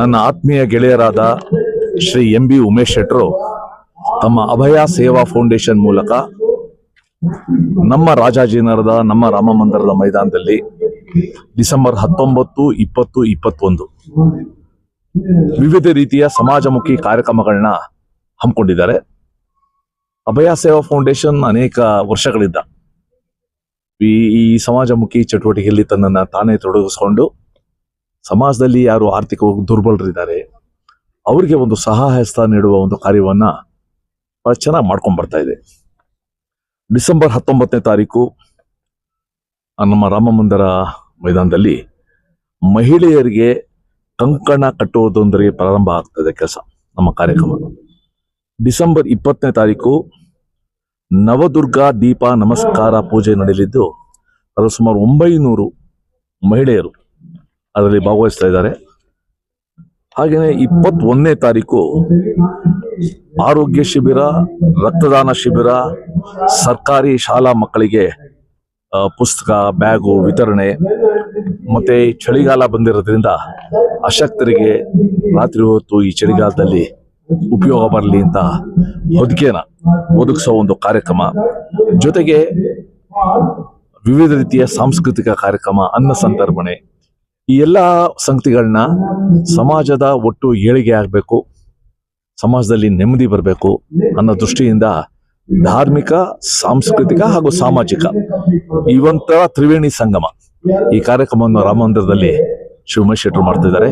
ನನ್ನ ಆತ್ಮೀಯ ಗೆಳೆಯರಾದ ಶ್ರೀ ಎಂ ಬಿ ಉಮೇಶ್ ಶೆಟ್ರು ತಮ್ಮ ಅಭಯ ಸೇವಾ ಫೌಂಡೇಶನ್ ಮೂಲಕ ನಮ್ಮ ರಾಜಾಜಿನಗರದ, ನಮ್ಮ ರಾಮ ಮಂದಿರದ ಮೈದಾನದಲ್ಲಿ ಡಿಸೆಂಬರ್ ಹತ್ತೊಂಬತ್ತು, ಇಪ್ಪತ್ತು, ಇಪ್ಪತ್ತೊಂದು ವಿವಿಧ ರೀತಿಯ ಸಮಾಜಮುಖಿ ಕಾರ್ಯಕ್ರಮಗಳನ್ನ ಹಮ್ಮಿಕೊಂಡಿದ್ದಾರೆ. ಅಭಯ ಸೇವಾ ಫೌಂಡೇಶನ್ ಅನೇಕ ವರ್ಷಗಳಿಂದ ಈ ಸಮಾಜಮುಖಿ ಚಟುವಟಿಕೆಯಲ್ಲಿ ತನ್ನನ್ನು ತಾನೇ ತೊಡಗಿಸ್ಕೊಂಡು ಸಮಾಜದಲ್ಲಿ ಯಾರು ಆರ್ಥಿಕವಾಗಿ ದುರ್ಬಲರಿದ್ದಾರೆ, ಅವರಿಗೆ ಒಂದು ಸಹಾಯಸ್ತ ನೀಡುವ ಒಂದು ಕಾರ್ಯವನ್ನ ಭಾಳ ಚೆನ್ನಾಗಿ ಮಾಡ್ಕೊಂಡು ಬರ್ತಾ ಇದೆ. ಡಿಸೆಂಬರ್ ಹತ್ತೊಂಬತ್ತನೇ ತಾರೀಕು ನಮ್ಮ ರಾಮ ಮೈದಾನದಲ್ಲಿ ಮಹಿಳೆಯರಿಗೆ ಕಂಕಣ ಕಟ್ಟುವುದೊಂದರಿಗೆ ಪ್ರಾರಂಭ ಆಗ್ತದೆ ಕೆಲಸ, ನಮ್ಮ ಕಾರ್ಯಕ್ರಮ. ಡಿಸೆಂಬರ್ ಇಪ್ಪತ್ತನೇ ತಾರೀಕು ನವದುರ್ಗಾ ದೀಪ ನಮಸ್ಕಾರ ಪೂಜೆ ನಡೆಯಲಿದ್ದು, ಅದರ ಸುಮಾರು ಒಂಬೈನೂರು ಮಹಿಳೆಯರು ಅದರಲ್ಲಿ ಭಾಗವಹಿಸ್ತಾ ಇದ್ದಾರೆ. ಹಾಗೆಯೇ ಇಪ್ಪತ್ತೊಂದನೇ ತಾರೀಕು ಆರೋಗ್ಯ ಶಿಬಿರ, ರಕ್ತದಾನ ಶಿಬಿರ, ಸರ್ಕಾರಿ ಶಾಲಾ ಮಕ್ಕಳಿಗೆ ಪುಸ್ತಕ, ಬ್ಯಾಗು ವಿತರಣೆ ಮತ್ತೆ ಚಳಿಗಾಲ ಬಂದಿರೋದ್ರಿಂದ ಅಶಕ್ತರಿಗೆ ರಾತ್ರಿ ಹೊತ್ತು ಈ ಚಳಿಗಾಲದಲ್ಲಿ ಉಪಯೋಗ ಬರಲಿ ಅಂತ ಹೊದಿಕೆನ ಒದಗಿಸೋ ಒಂದು ಕಾರ್ಯಕ್ರಮ. ಜೊತೆಗೆ ವಿವಿಧ ರೀತಿಯ ಸಾಂಸ್ಕೃತಿಕ ಕಾರ್ಯಕ್ರಮ, ಅನ್ನ ಸಂತರ್ಪಣೆ ಈ ಎಲ್ಲ ಸಂಗತಿಗಳನ್ನ ಸಮಾಜದ ಒಟ್ಟು ಏಳಿಗೆ ಆಗಬೇಕು, ಸಮಾಜದಲ್ಲಿ ನೆಮ್ಮದಿ ಬರಬೇಕು ಅನ್ನೋ ದೃಷ್ಟಿಯಿಂದ ಧಾರ್ಮಿಕ, ಸಾಂಸ್ಕೃತಿಕ ಹಾಗೂ ಸಾಮಾಜಿಕ ಇವಂತರ ತ್ರಿವೇಣಿ ಸಂಗಮ. ಈ ಕಾರ್ಯಕ್ರಮವನ್ನು ರಾಮ ಮಂದಿರದಲ್ಲಿ ಶ್ರೀ ಶೆಟ್ಟರು ಮಾಡ್ತಿದ್ದಾರೆ.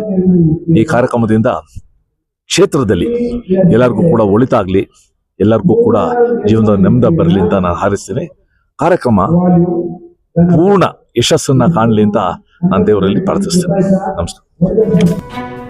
ಈ ಕಾರ್ಯಕ್ರಮದಿಂದ ಕ್ಷೇತ್ರದಲ್ಲಿ ಎಲ್ಲರಿಗೂ ಕೂಡ ಒಳಿತಾಗ್ಲಿ ಎಲ್ಲರಿಗೂ ಕೂಡ ಜೀವನದ ನೆಮ್ಮದಿ ಬರಲಿ ಅಂತ ನಾನು ಹಾರಿಸ್ತೇನೆ. ಕಾರ್ಯಕ್ರಮ ಪೂರ್ಣ ಯಶಸ್ಸನ್ನ ಕಾಣಲಿ ಅಂತ ನಾನು ದೇವರಲ್ಲಿ ಪ್ರಾರ್ಥಿಸ್ತೇನೆ ನಮಸ್ಕಾರ